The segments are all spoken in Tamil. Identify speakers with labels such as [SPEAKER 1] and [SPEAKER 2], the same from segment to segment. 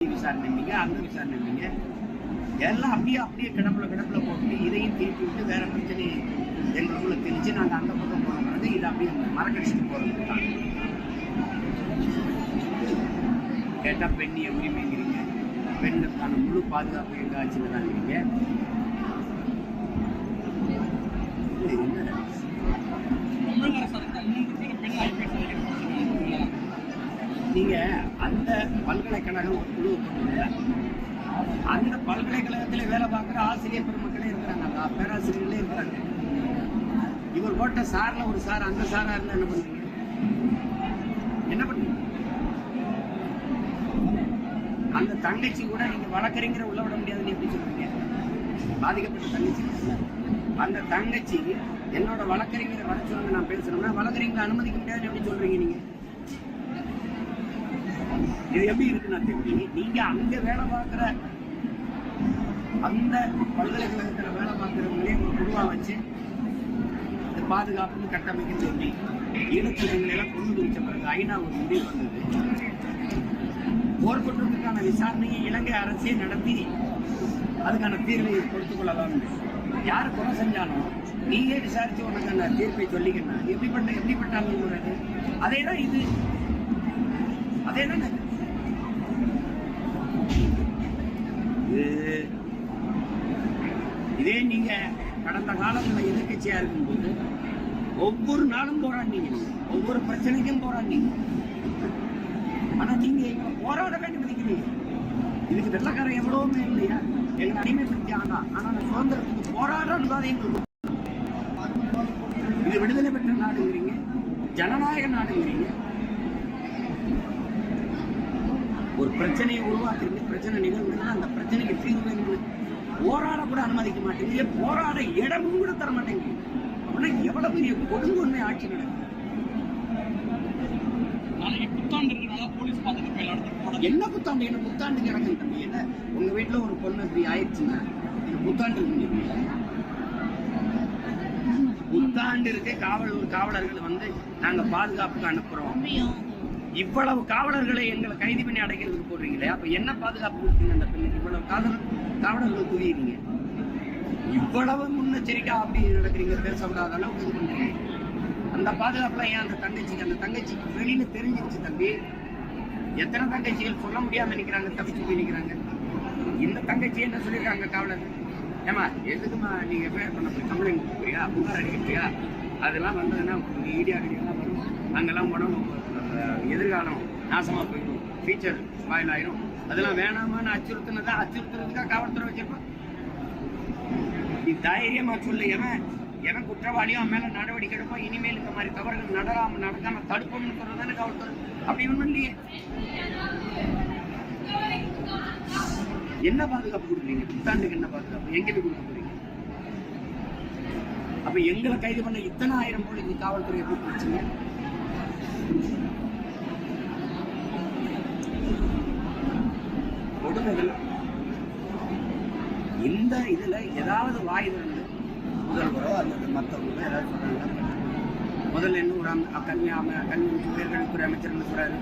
[SPEAKER 1] விசாரணைங்க அந்த விசாரணைங்க எல்லாம் அப்படியே அப்படியே கிடப்புல கிடப்புல போட்டு இதையும் திருப்பி விட்டு வேற பிரச்சனை எங்களுக்குள்ள திணிச்சு நாங்கள் அந்த பக்கம் போன பிறகு இதை அப்படியே மறக்கடிச்சுட்டு போகிறது தான். கேட்டால் பெண்ணிய உரிமைங்கிறீங்க. பெண்ணுக்கான முழு பாதுகாப்பு எங்கள் ஆட்சியில் தான் இருக்கீங்க. என்ன
[SPEAKER 2] தமிழக அரசு அதுக்கு இன்னும் கூட பெண் ஐபிஎஸ் அதிகாரி
[SPEAKER 1] நீங்கள் அந்த பல்கலைக்கழகம் ஒரு குழு அந்த பல்கலைக்கழகத்தில் வேலை பார்க்குற ஆசிரியர் பெருமக்களே இருக்கிறாங்க. பேராசிரியர்களே இருக்கிறாங்க. இவர் போட்ட சாரில் ஒரு சார் அந்த சாராக இருந்தால் என்ன பண்ணுவீங்க? என்ன பண்ணுவீங்க? அந்த தங்கச்சி கூட நீங்கள் வழக்கறிஞரை உள்ள விட முடியாதுன்னு எப்படி சொல்லுவீங்க? பாதிக்கப்பட்ட தங்கச்சி. அந்த தங்கச்சி என்னோட வழக்கறிஞரை வர சொல்லுங்க நான் பேசுறேன்னா வழக்கறிஞரை அனுமதிக்க முடியாதுன்னு எப்படி சொல்கிறீங்க நீங்கள் இது எப்படி இருக்குன்னா தெரியும் நீங்க அங்க வேலை பார்க்குற அந்த பல்கலைக்கழகத்துல வேலை பார்க்குறவங்களே ஒரு குழுவா வச்சு இந்த பாதுகாப்புன்னு கட்டமைக்க சொல்லி ஈழத்தொழில்களை எல்லாம் கொண்டு குறிச்ச பிறகு ஐநா ஒரு முடிவு வந்தது. போர் குற்றத்துக்கான விசாரணையை இலங்கை அரசே நடத்தி அதுக்கான தீர்வை கொடுத்துக் கொள்ளலாம். யார் குறை செஞ்சாலும் நீயே விசாரிச்சு உனக்கான தீர்ப்பை சொல்லிக்கணும். எப்படிப்பட்ட எப்படிப்பட்ட அணுகுமுறை அதே? தான் இது அது தான் இதே நீங்க கடந்த காலத்துல எதிர்கட்சியா இருக்கும்போது ஒவ்வொரு நாளும் போராடினீங்க ஒவ்வொரு பிரச்சனைக்கும் போராடினீங்க. ஆனா நீங்க எங்களை போராடவே நினைக்கிறீங்க இதுக்கு வெள்ளக்காரன் எவ்வளவுமே இல்லையா? எங்களை அடிமைப்படுத்தி ஆனா ஆனா அந்த சுதந்திரத்துக்கு போராடுறது தான் எங்களுக்கு இது விடுதலை பெற்ற நாடுங்கிறீங்க. ஜனநாயக நாடுங்கிறீங்க. ஒரு பிரச்சனையை உருவாக்குறீங்க பிரச்சனை நிகழ்வுனா அந்த பிரச்சனைக்கு தீர்வு எங்களுக்கு போராட கூட அனுமதிக்க மாட்டேங்குது போராட இடமும் கூட தர மாட்டேங்குது அப்படின்னா எவ்வளவு பெரிய கொடுங்கொன்மை ஆட்சி நடக்குது? என்ன புத்தாண்டு? என்ன புத்தாண்டு கிடக்கு தம்பி? என்ன? உங்க வீட்டுல ஒரு பொண்ணு இப்படி ஆயிடுச்சுன்னா என்ன புத்தாண்டு புத்தாண்டு இருக்கு. காவல் காவலர்கள் வந்து நாங்க பாதுகாப்புக்கு அனுப்புறோம். இவ்வளவு காவலர்களை எங்களை கைது பண்ணி அடைக்கிறதுக்கு போடுறீங்களே? அப்ப என்ன பாதுகாப்பு கொடுத்தீங்க அந்த பெண்ணுக்கு? இவ்வளவு காவலர் காவலர்கள் குவியுறீங்க. இவ்வளவு முன்னெச்சரிக்கை அப்படி நடக்கிறீங்க பேசக்கூடாத அளவுக்கு இது பண்றீங்க அந்த பாதுகாப்புலாம் ஏன் அந்த தங்கச்சிக்கு அந்த தங்கச்சிக்கு வெளியில தெரிஞ்சிருச்சு தம்பி? எத்தனை தங்கச்சிகள் சொல்ல முடியாம நிக்கிறாங்க தப்பிச்சு போய் நிக்கிறாங்க? இந்த தங்கச்சி என்ன சொல்லியிருக்காங்க காவலர்? ஏமா எதுக்குமா நீங்க பேர் பண்ண போய் கம்ப்ளைண்ட் கொடுக்குறியா புகார் அடிக்கிறியா அதெல்லாம் வந்ததுன்னா உங்களுக்கு ஈடியா கிடையாது அங்கெல்லாம் போனால் எதிர்காலம் நாசமா போயிடும். ஃபியூச்சர் ஸ்பாயில் ஆயிரும். அதெல்லாம் வேணாமான்னு அச்சுறுத்தினதா? அச்சுறுத்துறதுக்கா காவல்துறை வச்சிருப்பான். நீ தைரியமா சொல்லு. எவன் எவன் குற்றவாளியும் அவன் மேலே நடவடிக்கை எடுப்போம் இனிமேல் இந்த மாதிரி தவறுகள் நடராம நடக்காம தடுப்போம்னு சொல்றதானே காவல்துறை. அப்படி ஒன்றும் இல்லையே. என்ன பாதுகாப்பு கொடுக்குறீங்க? புத்தாண்டுக்கு என்ன பாதுகாப்பு? எங்க கொடுக்க போறீங்க? அப்ப எங்களை கைது பண்ண இத்தனை ஆயிரம் போலீஸ் காவல்துறையை கூப்பிட்டு வச்சுங்க. கொடுமைகள். இந்த இதுல ஏதாவது வாய் வந்து முதல்வரோ அல்லது மற்றவங்களோ ஏதாவது முதல்ல என்ன ஒரு அம- கல்வி கல்வி உயர்கல்வித்துறை அமைச்சர் என்ன சொல்றாரு?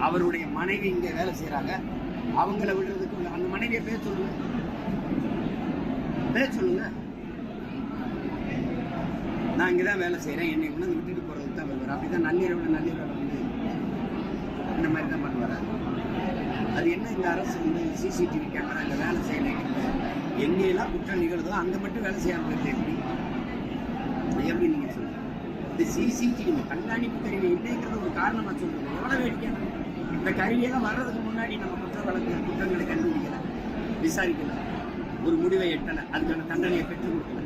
[SPEAKER 1] அவருடைய மனைவி இங்க வேலை செய்யறாங்க அவங்கள விடுறதுக்கு உள்ள- அந்த மனைவியை பேர் சொல்லுங்க. பேர் சொல்லுங்க. நான் இங்கே தான் வேலை செய்கிறேன் என்னை கொண்டு விட்டுட்டு போறது அப்படி தான் நள்ளிரவில் நள்ளிரவில் வந்து இந்த மாதிரி தான் பண்ணுவார். அது என்ன இந்த அரசு வந்து சிசிடிவி கேமரா இந்த வேலை செய்யலைங்கிறது? எங்கெல்லாம் குற்றம் நிகழ்தோ அங்கே மட்டும் வேலை செய்யாமல் இருக்கு எப்படி? எப்படி நீங்கள் சொல்லுங்கள் இந்த சிசிடிவி கண்காணிப்பு கருவி இல்லைங்கிறது ஒரு காரணமாக சொல்லுங்கள் எவ்வளோ வேடிக்கையான இந்த கருவியெல்லாம் வர்றதுக்கு முன்னாடி நம்ம குற்ற வழக்கு குற்றங்களை கண்டுபிடிக்கல. விசாரிக்கல. ஒரு முடிவை எட்டலை. அதுக்கான தண்டனையை பெற்றுக் கொடுக்கல.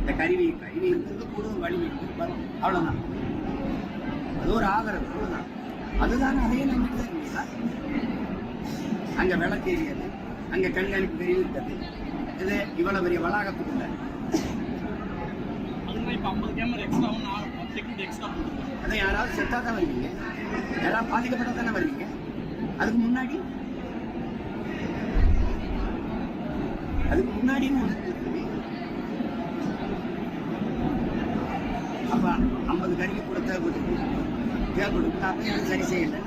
[SPEAKER 1] இந்த கருவி கருவி இருக்கிறது கூடுதல் வலிமை வரும் அவ்வளோதான் ஆதரவு அவ்வளவுதான். அதுதானே அதே நம்பிக்கை தான் இருந்தீங்களா அங்க விளக்கு எரியது அங்க கண்காணிப்பு இருக்கிறது இது இவ்வளவு பெரிய வளாகத்துக்குள்ள. அதை யாராவது செத்தா தான் வருவீங்க. யாராவது பாதிக்கப்பட்டா தானே வருவீங்க. அதுக்கு முன்னாடி? அதுக்கு முன்னாடி அப்ப ஐம்பது கருவி கூட தேவைப்படுது பேர் கொடுத்தாங்க எனக்கு சரி செய்யலை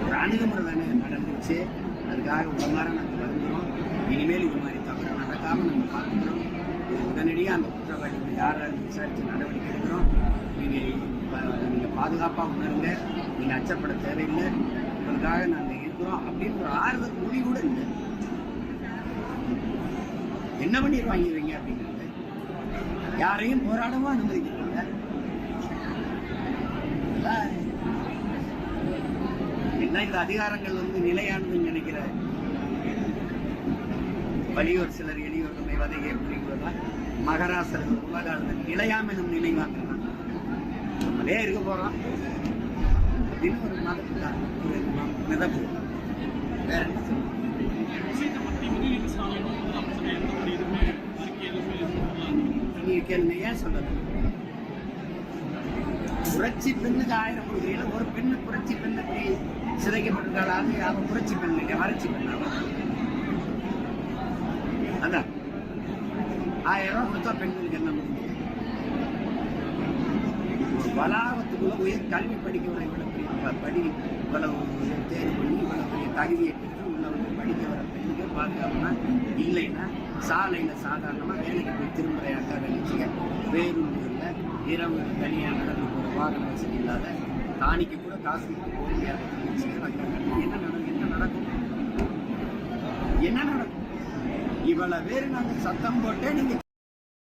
[SPEAKER 2] ஒரு
[SPEAKER 1] அணுகுமுறை நடந்துச்சு அதுக்காக உடம்பார நாங்கள் வருகிறோம் இனிமேல் இது மாதிரி தவறு நடக்காமல் நம்ம பார்க்குறோம் அந்த குற்றவாளிகளை யாராவது விசாரித்து நடவடிக்கை எடுக்கிறோம் நீங்கள் நீங்கள் பாதுகாப்பாக உணருங்க நீங்கள் அச்சப்பட தேவையில்லை உங்களுக்காக நாங்கள் இருக்கிறோம் அப்படின்ற ஆறுதல் மொழி கூட இல்லை என்ன பண்ணிடுவாங்க இவங்க அப்படிங்கிறது? யாரையும் போராடவும் அனுமதிக்கிறாங்க என்ன இந்த அதிகாரங்கள் வந்து நிலையானதுன்னு நினைக்கிற வலியோர் சிலர் எளியோர் நம்மை வதைகை புரிவதா மகராசர்கள் உலக நிலையாம நம் நினைவாங்க நம்மளே இருக்க போறோம். அப்படின்னு ஒரு மதப்பு ஒரு மிதப்பு வேற என்ன?
[SPEAKER 2] சொல்லலாம்
[SPEAKER 1] கேளுங்க ஏன் சொல்லல? புரட்சி பெண்ணுக்கு ஆயிரம் கொடுக்குறீங்க ஒரு பெண்ணு புரட்சி பெண்ணுக்கு அப்படி அவன் புரட்சி பெண் இல்லையா? வறட்சி பெண் அவன் அதான் ஆயிரம் ரூபாய் கொடுத்தா பெண்களுக்கு என்ன முடியும் வளாகத்துக்குள்ள உயர் கல்வி படிக்க வர படி இவ்வளவு தேர்வு பண்ணி இவ்வளவு பெரிய தகுதியை பெற்று உள்ளவங்க படிக்க வர பெண்கள் பாதுகாப்புனா இல்லைன்னா சாலையில சாதாரணமா வேலைக்கு போய் திருமுறை அக்கா வேலைச்சிங்க பேருந்துகளில் இரவு தனியாக நடந்து போகிற வாகன வசதி இல்லாத தானிக்கு கூட காசு கொடுத்து போக முடியாத என்ன நடக்கும் என்ன நடக்கும்? என்ன நடக்கும்? இவ்வளவு பேர் நாங்க சத்தம் போட்டே நீங்கள்